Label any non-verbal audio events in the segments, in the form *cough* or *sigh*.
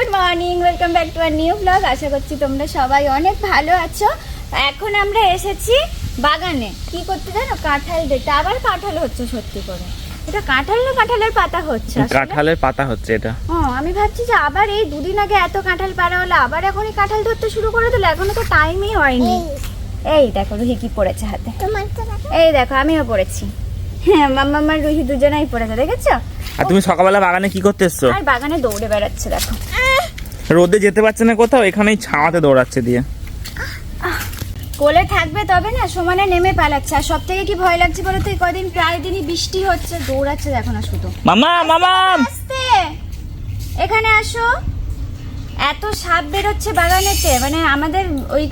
Good morning welcome back to our new blog. আশা করছি তোমরা সবাই অনেক ভালো আছো। এখন আমরা এসেছি বাগানে। কি করতে জানো? কাঁঠাল দেখতে আবার কাঁঠাল হচ্ছে সত্যি করে। এটা কাঁঠাল না কাঁঠালের পাতা হচ্ছে? কাঁঠালের পাতা হচ্ছে এটা। ও আমি ভাবছি যে আবার এই দুদিন আগে এত কাঁঠাল পাড়া হলো আবার এখনই কাঁঠাল ধরতে শুরু করে দিল এখনও তো টাইমই হয়নি। এই। দেখো রুহি কি পড়েছে হাতে। এই দেখো আমিও পড়েছি। হ্যাঁ মাম্মা আমার রুহি দুজনেই পড়েছে দেখেছ? আর তুমি সকালবেলা বাগানে কি করতে এসছো? আর বাগানে দৌড়ে বেড়াচ্ছে দেখো। রোদে যেতে পারছে না কোথাও এখানেই ছাওয়াতে দৌড়াচ্ছে দিয়ে। কোলে থাকবে তবে না সমানে নেমে পালাচ্ছে। আর সব থেকে কি ভয় লাগছে বলো তো কদিন প্রায় দিনই বৃষ্টি হচ্ছে দৌড়াচ্ছে দেখো না শুধু। মামা মামা এখানে আসো। এত সাপ বেরোচ্ছে বাগানেতে মানে আমাদের ওই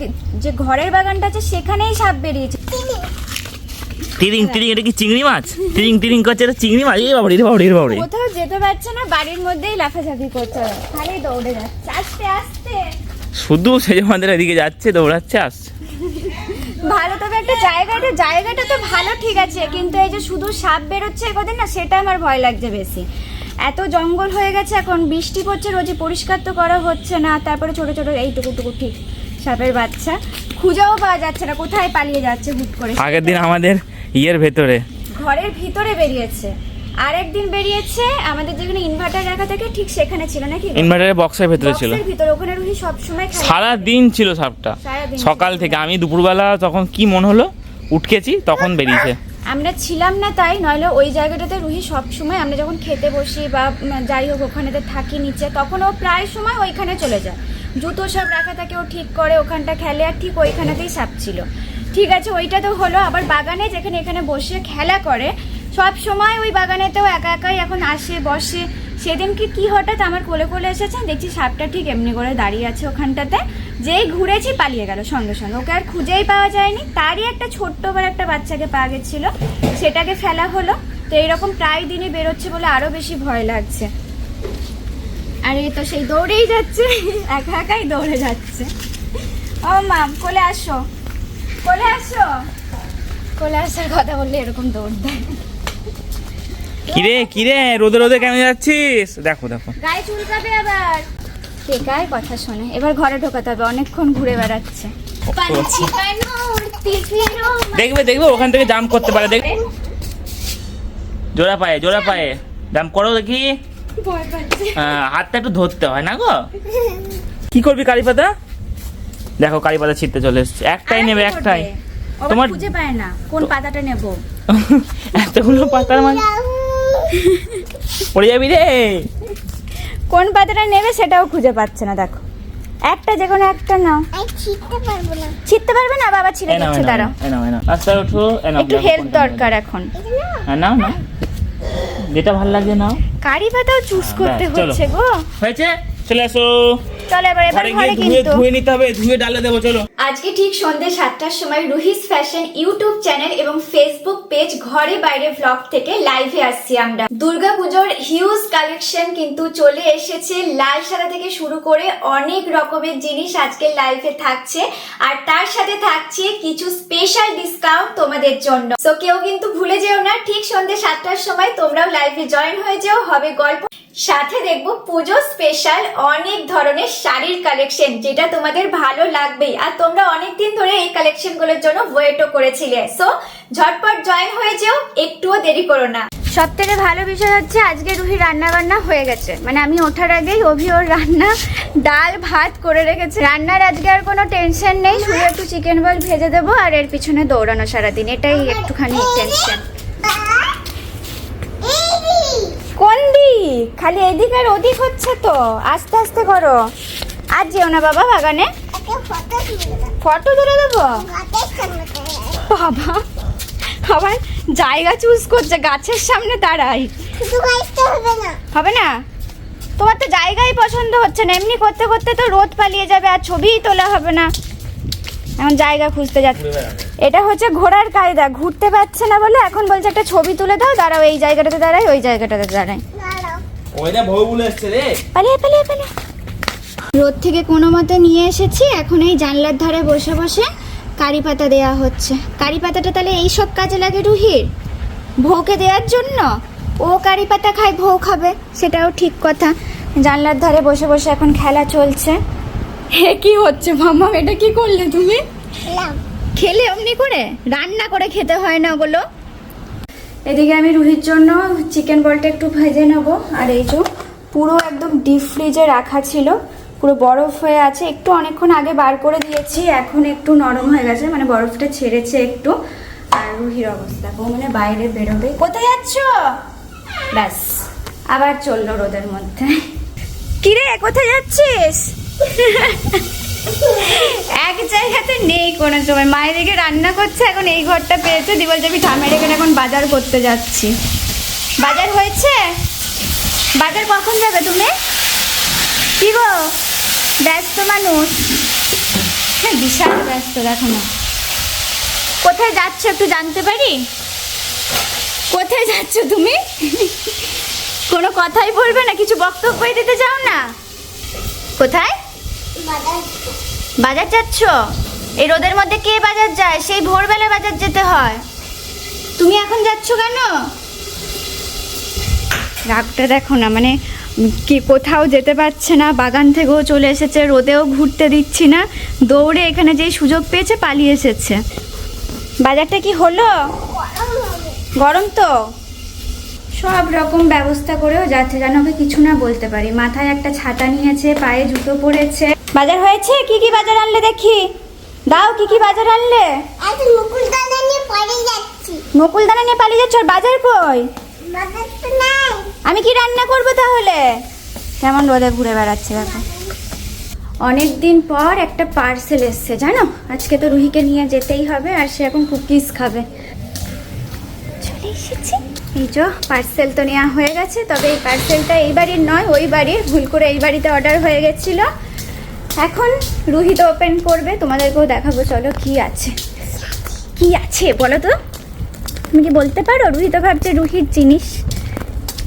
যে ঘরের বাগানটা আছে সেখানেই সাপ বেরিয়েছে। তিরিং তিরিং এটা কি চিংড়ি মাছ? তিরিং তিরিং করছে এটা চিংড়ি মাছ। এই বাবরি রে বাবরি রে বাবরি। কোথাও যেতে পারছে না বাড়ির মধ্যেই লাফাঝাফি করছে। খালি দৌড়ে যাচ্ছে আস্তে আস্তে। শুধু সে আমাদের এদিকে যাচ্ছে দৌড়াচ্ছে আসছে। ভালো তবে একটা জায়গাটা জায়গাটা তো ভালো ঠিক আছে। কিন্তু এই যে শুধু সাপ বেরোচ্ছে কদিন না সেটা আমার ভয় লাগছে বেশি। এত জঙ্গল হয়ে গেছে এখন বৃষ্টি পড়ছে রোজই পরিষ্কার তো করা হচ্ছে না। তারপরে ছোট ছোট এইটুকু টুকু ঠিক সাপের বাচ্চা। খুঁজেও পাওয়া যাচ্ছে না কোথায় পালিয়ে যাচ্ছে হুট করে। আগের দিন আমাদের ইয়ের ভেতরে। ঘরের ভিতরে বেরিয়েছে। আরেকদিন বেরিয়েছে আমাদের যেখানে ইনভার্টার রাখা থাকে ঠিক সেখানে ছিল নাকি ইনভার্টারের বক্সের ভেতরে ছিল। বক্সের ভিতরে ওখানে রুহি সবসময় খেলে সারা দিন ছিল সাপটা। সকাল থেকে আমি দুপুরবেলা তখন কি মন হলো উঠকেছি তখন বেরিয়েছে। আমরা ছিলাম না তাই নইলে ওই জায়গাটাতে রুহি সব সময় আমরা যখন খেতে বসি বা যাই হোক ওখানেতে থাকি নিচে তখন ও প্রায় সময় ওইখানে চলে যায়। জুতো সব রাখা থাকে ও ঠিক করে ওখানটা খেলে আর ঠিক ওইখানেতেই সাপ ছিল। ঠিক আছে, ওইটা তো হলো আবার বাগানে যেখানে এখানে বসে খেলা করে। সব সময় ওই বাগানেতেও একা একাই এখন আসে, বসে। সেদিনকে কি হঠাৎ আমার কোলে কোলে এসেছে, দেখছি সাপটা ঠিক এমনি করে দাঁড়িয়ে আছে ওখানটাতে। যেই ঘুরেছি পালিয়ে গেল সঙ্গে সঙ্গে। ওকে আর খুঁজেই পাওয়া যায়নি। তারই একটা ছোট্ট করে একটা বাচ্চাকে পাওয়া গেছিল। সেটাকে ফেলা হলো। তো এইরকম প্রায় দিনই বেরোচ্ছে বলে আরও বেশি ভয় লাগছে। আর এই তো সেই দৌড়েই যাচ্ছে। *laughs* একা একাই দৌড়ে যাচ্ছে। ও মাম কোলে আসো। কোলে আসো। কোলে আসার কথা বললে এরকম দৌড় দেয়। কিরে কিরে রোদে রোদে কেন যাচ্ছিস? দেখো দেখো। গায়ে চুলকাবে আবার। বেকার কথা শোনে? এবার ঘরে ঢোকাতে হবে অনেকক্ষণ ঘুরে বেড়াচ্ছে। দেখবে দেখবে ওখান থেকে জাম্প করতে পারে দেখ জোড়া পায়ে জোড়া পায়ে। জাম্প করো দেখি। ভয় পাচ্ছে। হ্যাঁ, হাতটা একটু ধরতে হয় না গো? কি করবি কারি পাতা দেখো কারি পাতা ছিটতে চলে এসছে। একটাই নেবে একটাই। তোমার- খুঁজে পায় না কোন পাতাটা নেব। *laughs* এতগুলো পাতার মাঝে পড়ে যাবি রে। কোন পাতাটা নেবে সেটাও খুঁজে পাচ্ছে না দেখো। একটা যে কোনো একটা নাও। আমি ছিটতে পারব না। ছিটতে পারবে না? বাবা ছিঁড়ে নাও, দিচ্ছে নাও, দাঁড়াও। এ নাও, আস্তে ওঠো এ নাও, একটু হেল্প দরকার এখন। হ্যাঁ, নাও না যেটা ভালো লাগে নাও। কারি পাতাও চুজ হ্যাঁ, করতে হচ্ছে গো। হয়েছে? চলে আসো। চলো এবার এবার ঘরে কিন্তু। ধুয়ে নিতে হবে ধুয়ে ডালে দেবো চলো। আজকে ঠিক সন্ধ্যে সাতটার সময় রুহিস ফ্যাশন ইউটিউব চ্যানেল এবং ফেসবুক পেজ ঘরে বাইরে ব্লগ থেকে লাইভে আসছি আমরা। দুর্গাপুজোর হিউজ কালেকশন কিন্তু চলে এসেছে। লাল সাদা থেকে শুরু করে অনেক রকমের জিনিস আজকে লাইভে থাকছে। আর তার সাথে থাকছে কিছু স্পেশাল ডিসকাউন্ট তোমাদের জন্য। তো কেউ কিন্তু ভুলে যেও না ঠিক সন্ধ্যে সাতটার সময় তোমরাও লাইভে জয়েন হয়ে যেও। হবে গল্প সাথে দেখব পুজো স্পেশাল অনেক ধরনের শাড়ির কালেকশন যেটা তোমাদের ভালো লাগবেই। আর তোমরা অনেকদিন ধরে এই কালেকশনগুলোর জন্য ওয়েটও করেছিলে। সো ঝটপট জয়েন হয়ে যেও, একটুও দেরি করো না। সব থেকে ভালো বিষয় হচ্ছে আজকে রুহি রান্না বান্না হয়ে গেছে। মানে আমি ওঠার আগেই অভি ওর রান্না ডাল ভাত করে রেখেছে। রান্নার আজকে আর কোনো টেনশন নেই। শুধু একটু চিকেন বল ভেজে দেবো আর এর পিছনে দৌড়ানো সারাদিন। এটাই একটুখানি টেনশন কোন দিক খালি এদিক আর ওদিক হচ্ছে তো। আস্তে আস্তে করো। আর যেও না বাবা বাগানে। ফটো তুলে দেবো। বাবা আবার জায়গা চুজ করছে গাছের সামনে দাঁড়াই। হবে না। তোমার তো জায়গাই পছন্দ হচ্ছে না। এমনি করতে করতে তো রোদ পালিয়ে যাবে আর ছবিই তোলা হবে না। এখন জায়গা খুঁজতে যাচ্ছে। এটা হচ্ছে ঘোড়ার কায়দা। ঘুরতে পারছে না বলে এখন বলছে একটা ছবি তুলে দাও দাঁড়াও এই জায়গাটাতে দাঁড়াই ওই জায়গাটাতে দাঁড়াই। দাঁড়াও ওইটা বউ বলে এসছে রে। পালিয়ে পালিয়ে পালিয়ে। রোদ থেকে কোনো মতে নিয়ে এসেছি এখন এই জানলার ধারে বসে বসে কারি পাতা দেওয়া হচ্ছে। কারি পাতাটা তাহলে এই সব কাজে লাগে রুহির? বউকে দেওয়ার জন্য? ও কারি পাতা খায় বউ খাবে সেটাও ঠিক কথা। জানলার ধারে বসে বসে এখন খেলা চলছে। হে কি হচ্ছে মাম্মা এটা কি করলে তুমি? খেলে অমনি করে? রান্না করে খেতে হয় না ওগুলো? এদিকে আমি রুহির জন্য চিকেন বলটা একটু ভেজে নেব। আর এই যে পুরো একদম ডিপ ফ্রিজে রাখা ছিল, পুরো বরফ হয়ে আছে। একটু অনেকক্ষণ আগে বার করে দিয়েছি, এখন একটু নরম হয়ে গেছে মানে বরফটা ছেড়েছে একটু। আর রুহির অবস্থা ও মানে বাইরে বেরোবে। কোথায় যাচ্ছ? ব্যাস, আবার চলল রোদের মধ্যে। কিরে, কোথায় যাচ্ছিস? এক জায়গাতে নেই কোনো সময় মায়ের দিকে রান্না করছে, এখন এই ঘরটা পেয়েছে। দিবল যাবি ঠামের এখানে এখন বাজার করতে যাচ্ছি। বাজার হয়েছে? বাজার কখন যাবে তুমি? কি গো? ব্যস্ত মানুষ। হ্যাঁ বিশাল ব্যস্ত, দেখো না। কোথায় যাচ্ছ একটু জানতে পারি? কোথায় যাচ্ছ তুমি? কোনো কথাই বলবে না, কিছু বক্তব্যই দিতে চাও না? কোথায়? বাজার যাচ্ছ? এই রোদের মধ্যে কে বাজার যায়? সেই ভোরবেলা বাজার যেতে হয়। তুমি এখন যাচ্ছ কেন? রাগটা দেখো না মানে কি কোথাও যেতে পারছে না বাগান থেকেও চলে এসেছে রোদেও ঘুরতে দিচ্ছি না দৌড়ে এখানে যেই সুযোগ পেয়েছে পালিয়ে এসেছে। বাজারটা কি হলো? গরম গরম তো। সব রকম ব্যবস্থা করেও যাচ্ছে যেন ওকে কিছু না বলতে পারি। মাথায় একটা ছাতা নিয়েছে পায়ে জুতো পরেছে। বাজার হয়েছে? কি কি বাজার আনলে দেখি? দাও কি কি বাজার আনলে? আজ মুকুল দাদা নিয়ে পড়ে যাচ্ছি। নকুল দানা নিয়ে পালিয়ে যাচ্ছ? আর বাজার কই? বাজার তো নাই। আমি কি রান্না করব তাহলে? কেমন রোদে ঘুরে বেড়াচ্ছে দেখো অনেক দিন পর একটা পার্সেল এসছে জানো? আজকে তো রুহিকে নিয়ে যেতেই হবে আর সে এখন কুকিজ খাবে। চলে এসেছি। এই যে পার্সেল তো নেওয়া হয়ে গেছে তবে এই পার্সেলটা এই বাড়ির নয় ওই বাড়ির। ভুল করে এই বাড়িতে অর্ডার হয়ে গেছিল। এখন রুহিত ওপেন করবে তোমাদেরকেও দেখাবো চলো কি আছে। কি আছে বলো তো? তুমি কি বলতে পারো? রুহিত ভাবছে রুহির জিনিস।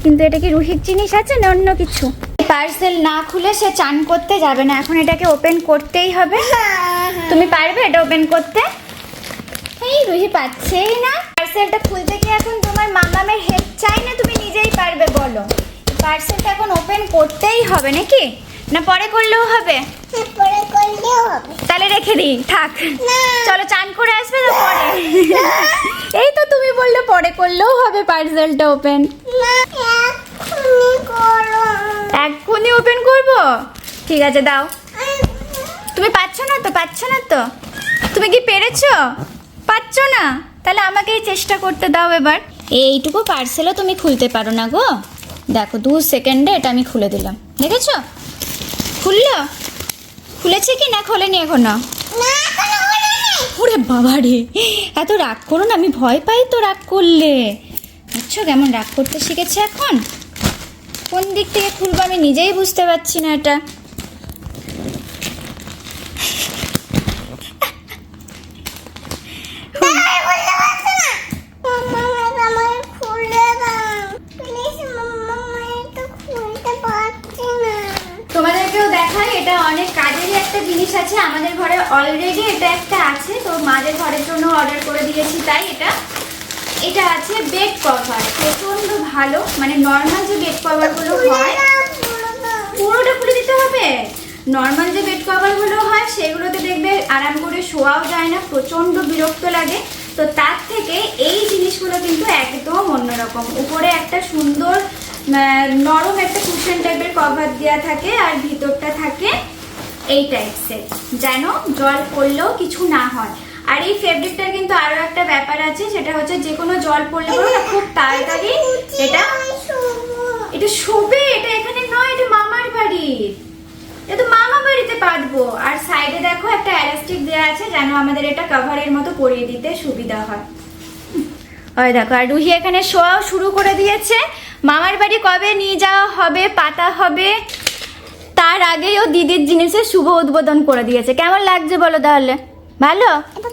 কিন্তু এটা কি রুহির জিনিস আছে না অন্য কিছু? পার্সেল না খুলে সে চান করতে যাবে না এখন এটাকে ওপেন করতেই হবে। তুমি পারবে এটা ওপেন করতে? এই রুহি পাচ্ছেই না। পার্সেলটা খুলতে কি এখন তোমার মামামের হেল্প চাই না? তুমি নিজেই পারবে বলো। পার্সেলটা এখন ওপেন করতেই হবে নাকি? না পরে করলেও হবে। পরে করলেও হবে। তাহলে রেখে দিই থাক। চলো চান করে আসবে তো পরে? এই তো তুমি বললে পরে করলেও হবে পার্সেলটা ওপেন। এক্ষুনি ওপেন করব? ঠিক আছে দাও। তুমি পাচ্ছ না তো পাচ্ছ না তো? তুমি কি পেরেছ? পাচ্ছ না? তাহলে আমাকেই চেষ্টা করতে দাও এবার। এইটুকু পার্সেলও তুমি খুলতে পারো না গো। দেখো দু সেকেন্ডে এটা আমি খুলে দিলাম। দেখেছ? খুললো? খুলেছে কি না খোলেনি এখনও? ওরে বাবা রে, এত রাগ করো না, আমি ভয় পাই তো রাগ করলে। বুঝছ কেমন রাগ করতে শিখেছে এখন? কোন দিক থেকে খুলবো আমি নিজেই বুঝতে পারছি না এটা মামা আমাকে খুলে দাও প্লিজ মামা এটা খুলতে পারছি না তোমাদেরকেও দেখাই এটা অনেক কাজেরই একটা জিনিস আছে আমাদের ঘরে অলরেডি এটা একটা আছে তো মাদের ঘরের জন্য অর্ডার করে দিয়েছি তাই এটা। এটা আছে বেড কভার প্রচণ্ড ভালো মানে নর্মাল যে বেড কভারগুলো হয় পুরোটা খুলে দিতে হবে? নর্মাল যে বেড কভারগুলো হয় সেগুলোতে দেখবে আরাম করে শোয়াও যায় না প্রচণ্ড বিরক্ত লাগে। তো তার থেকে এই জিনিসগুলো কিন্তু একদম অন্যরকম। উপরে একটা সুন্দর নরম একটা কুশন টাইপের কভার দেওয়া থাকে আর ভিতরটা থাকে এই টাইপসের যেন জল পড়লেও কিছু না হয়। আর এই ফেব্রিকটার কিন্তু আরও একটা ব্যাপার আছে সেটা হচ্ছে যে কোনো জল পড়লে পরেও না খুব তাড়াতাড়ি এটা এটা শোবে? এটা এখানে নয় এটা মামার বাড়ির এটা তো মামা বাড়িতে পাতবো। আর সাইডে দেখো একটা এলাস্টিক দেওয়া আছে যেন আমাদের এটা কভারের মতো পরিয়ে দিতে সুবিধা হয়। ওই দেখো আর রুহি এখানে শোয়াও শুরু করে দিয়েছে। মামার বাড়ি কবে নিয়ে যাওয়া হবে পাতা হবে? তার আগেই ও দিদির জিনিসের শুভ উদ্বোধন করে দিয়েছে। কেমন লাগছে বলো তাহলে? ভালো? এটা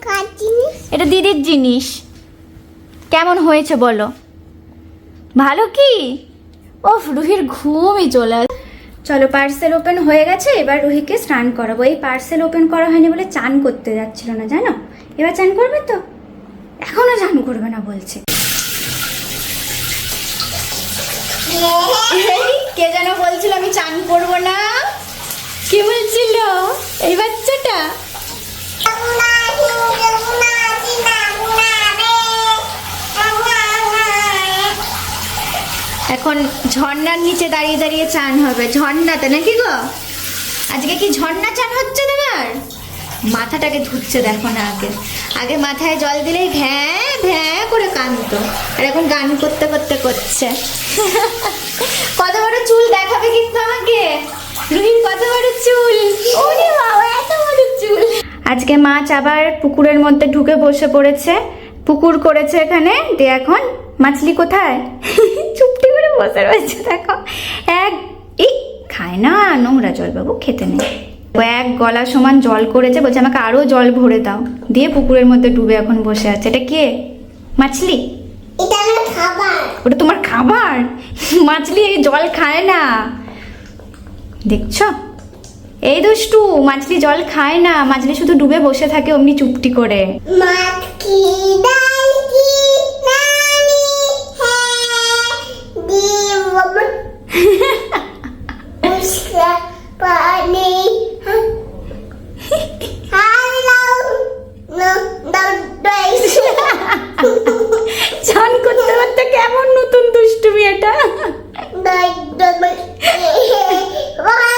এটা দিদির জিনিস। কেমন হয়েছে বলো? ভালো কি? ওফ রুহির ঘুমই চলে আসে। চলো পার্সেল ওপেন হয়ে গেছে এবার রুহিকে স্নান করাবো। এই পার্সেল ওপেন করা হয়নি বলে চান করতে যাচ্ছিল না জানো? এবার চান করবে তো? এখনও চান করবে না বলছে। কে যেন বলছিল আমি চান করব না? কি বলছিল? এই বাচ্চাটা? এখন ঝর্ণার নিচে দাঁড়িয়ে দাঁড়িয়ে চান হবে। ঝর্ণাতে নাকি গো? আজকে কি ঝর্ণা চান হচ্ছে তোমার? মাথাটাকে ধুচ্ছে দেখো না আগে। আগে মাথায় জল দিলেই ভ্যাঁ ভ্যাঁ করে কাঁদতো। আর এখন গান করতে করতে করছে। *laughs* কত বড় চুল দেখাবে কিন্তু আমাকে? রুহির কত বড় চুল? ওরে বাবা এত বড় চুল। আজকে মাছ আবার পুকুরের মধ্যে ঢুকে বসে পড়েছে। পুকুর করেছে এখানে দিয়ে এখন। মাছলি কোথায়? *laughs* চুপটি করে বসে রয়েছে দেখো। এক এই খায় না নোংরা জল বাবু খেতে নেই ও এক গলা সমান জল করেছে বলছে আমাকে আরও জল ভরে দাও। দিয়ে পুকুরের মধ্যে ডুবে এখন বসে আছে। এটা কে? মাছলি? এটা আমার খাবার। ওটা তোমার খাবার? মাছলি জল খায় না। দেখছ? এই দুষ্টু মাছলি জল খায় না মাছলি শুধু ডুবে বসে থাকে অমনি চুপটি করে। চান করতে করতে কেমন নতুন দুষ্টুমি এটা? Bye.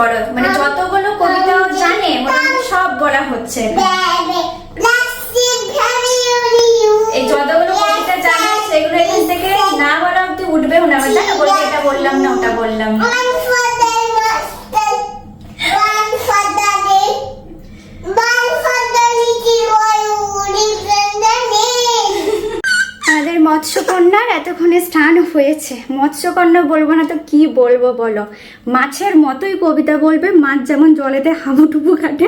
বড় মানে যতগুলো কবিতা জানে সব বলা হচ্ছে। মৎস্যকন্যার এতক্ষণে স্নান হয়েছে। মৎস্যকন্যা বলব না তো কি বলব বলো। মাছের মতোই কবিতা বলবে মাছ যেমন জলেতে হাবুডুবু কাটে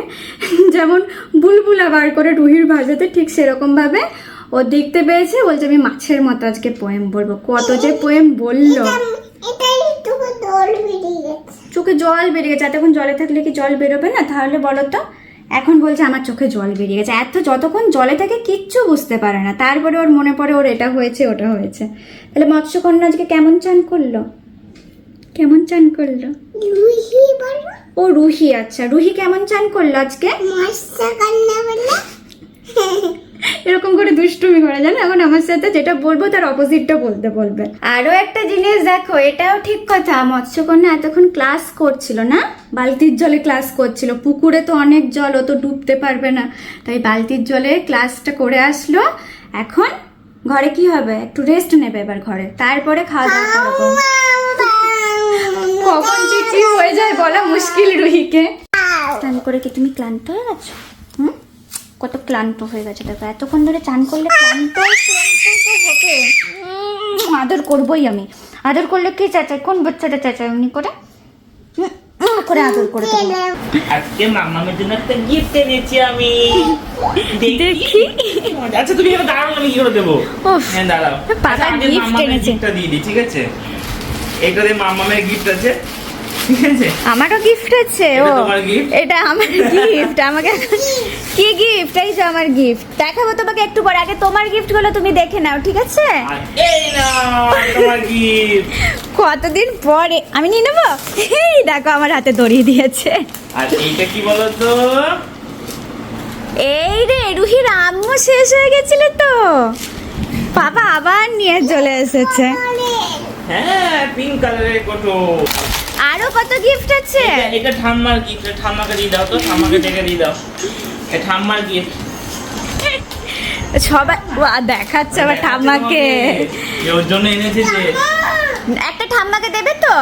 যেমন বুলবুলা বার করে রুহির ভাজাতে ঠিক সেরকম ভাবে ও দেখতে পেয়েছে। বলছে আমি মাছের মতো আজকে পোয়েম বলব। কত যে পোয়েম বলল। চোখে জল বেরিয়ে গেছে। এতক্ষণ জলে থাকলে কি জল বেরোবে না? তাহলে বলো তো। এখন বলছে আমার চোখে জল বেরিয়ে গেছে। এত যতক্ষণ জলে থাকে কিচ্ছু বুঝতে পারে না। তারপরে ওর মনে পড়ে ওর এটা হয়েছে ওটা হয়েছে। তাহলে মৎস্যকন্যা আজকে কেমন চান করল? কেমন চান করল? ও রুহি আচ্ছা। রুহি কেমন চান করল আজকে? মৎস্যকন্যা বলো। *laughs* এরকম করে দুষ্টুমি করে জানো? এখন আমার সাথে যেটা বলব তার অপোজিটটা বলতে বলবে। আরও একটা জিনিস দেখো এটাও ঠিক কথা। মৎস্যকন্যা এতক্ষণ ক্লাস করছিল না? বালতির জলে ক্লাস করছিল। পুকুরে তো অনেক জল ও তো ডুবতে পারবে না। তাই বালতির জলে ক্লাসটা করে আসলো। এখন ঘরে কি হবে? একটু রেস্ট নেবে এবার ঘরে। তারপরে খাওয়া দাওয়া করব। কখন যে কি হয়ে যায় বলা মুশকিল রুহিকে। স্নান করে কি তুমি ক্লান্ত হয়ে গেছো? কত ক্লান্ত হয়ে গেছে দেখো। এতক্ষণ ধরে চান করলে ক্লান্ত ক্লান্ত তো হবে। আদর করবোই আমি। আদর করলে কে চাচাই কোন বাচ্চাটা চাচাই এমনি করে? উম, উম করে আদর করে আজকে মামামের জন্য একটা গিফট এনেছি আমি। দেখি। আচ্ছা তুমি এখানে দাঁড়াও আমি কি করে দেবো? হ্যাঁ দাঁড়াও। আচ্ছা, আগে gift মামামের এনেছে। gift দিয়ে দিই ঠিক আছে? এটা মামামের গিফট আছে। ঠিক আছে? আমারও গিফট আছে ও। এটা আমার গিফট আমাকে *laughs* কি গিফট এই তো আমার গিফট দেখাবো তোমাকে একটু পরে। আগে তোমার গিফটগুলো তুমি দেখে নাও ঠিক আছে? এই না তোমার গিফট *laughs* কতদিন পরে? আমি নিয়ে নেব? এই দেখো আমার হাতে ধরিয়ে দিয়েছে। আর এইটা কি বলো তো এই রে রুহির আম্মু শেষ হয়ে গেছিল তো। বাবা আবার নিয়ে চলে এসেছে। হ্যাঁ পিঙ্ক কালারের কটো আরও কত গিফট আছে? এটা- এটা ঠাম্মার গিফট ঠাম্মাকে দিয়ে দাও তো ঠাম্মাকে ডেকে দিয়ে দাও। এ ঠাম্মার গিফট সবাই দেখাচ্ছে আবার ঠাম্মাকে। ওর জন্য এনেছে যে একটা ঠাম্মাকে দেবে তো?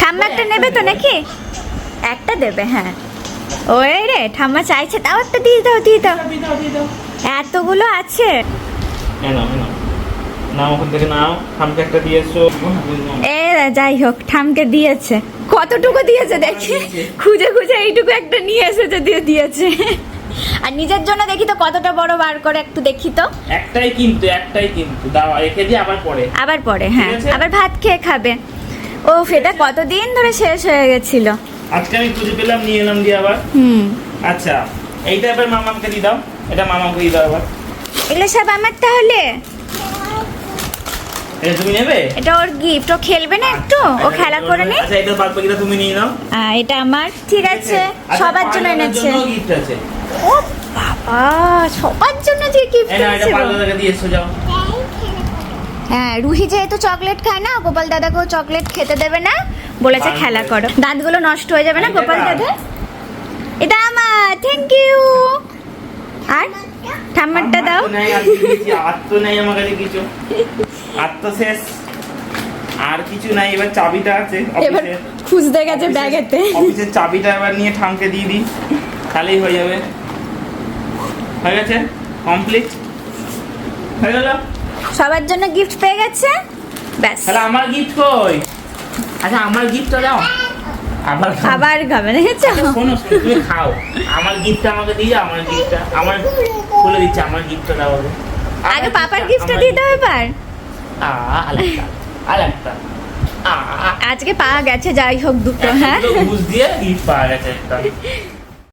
ঠাম্মা একটা নেবে তো নাকি? একটা দেবে হ্যাঁ। ওই রে ঠাম্মা চাইছে তাও একটা দিয়ে দাও দিয়ে দাও। এতগুলো আছে। এ নাও এ নাও নাও ওখান থেকে নাও আমাকে একটা দিয়ে এ যাই হোক ঠামকে দিয়েছে। কতটুকু দিয়েছে দেখি? খুঁজে খুঁজে এইটুকু একটা নিয়ে এসেছে দিয়ে দিয়েছে। আর নিজের জন্য দেখি তো কতটা বড় বার করে একটু দেখি তো। একটাই কিন্তু একটাই কিন্তু। দাও রেখে দিয়ে আবার পরে। আবার পরে হ্যাঁ। আবার ভাত খেয়ে খাবে। ও এটা কতদিন ধরে শেষ হয়ে গেছিল? আজকে আমি খুঁজে পেলাম নিয়ে এলাম দিয়ে আবার। হুম। আচ্ছা এইটা এবার মামাকে দিয়ে দাও। এটা মামাকে দিয়ে দাও আবার। এগুলো সব আমার তাহলে? এটা তুমি নেবে? এটা ওর গিফট ও খেলবে না একটু? ও আচ্ছা, খেলা করে নি। আচ্ছা এটা বাদ বাকিটা তুমি নিয়ে নাও। এটা আমার। ঠিক আছে আচ্ছা, সবার জন্য এনেছে। gift আছে? ও বাবা সবার জন্য যে গিফট না এটা এনেছে পার্লারকে দিয়ে এসো যাও। হ্যাঁ রুহি যেহেতু চকলেট খায় না গোপাল দাদাকেও চকলেট খেতে দেবে না। বলেছে খেলা। করো। দাঁতগুলো নষ্ট হয়ে যাবে না গোপাল দাদা? এটা আমার থ্যাংক ইউ আর? ঠাম্মারটা দাও। দিয়েছি? আর তো নাই আমার কাছে কিছু। আর তো শেষ। আর কিছু নাই এবার চাবিটা আছে এবার খুঁজতে গেছে ব্যাগেতে। অফিসের চাবিটা এবার নিয়ে ঠামকে দিয়ে দিই। তাহলেই হয়ে যাবে। হয়ে গেছে? কমপ্লিট হয়ে গেল? সবার জন্য গিফট পেয়ে গেছে? ব্যাস। তাহলে আমার গিফট কই? আচ্ছা আমার গিফটটা দাও। আবার খাও। আবার খাবে দেখেছ? আচ্ছা, শোনো তুমি খাও। আমার গিফটটা আমাকে দিয়ে যাও আমার গিফটটা আমার বলে দিচ্ছি আমার গিফটটা দাও আগে। পাপার গিফটটা দিয়ে দাও। এবার? আলাদা আজকে পাওয়া গেছে যাই হোক দুটো হ্যাঁ। দিয়ে পাওয়া গেছে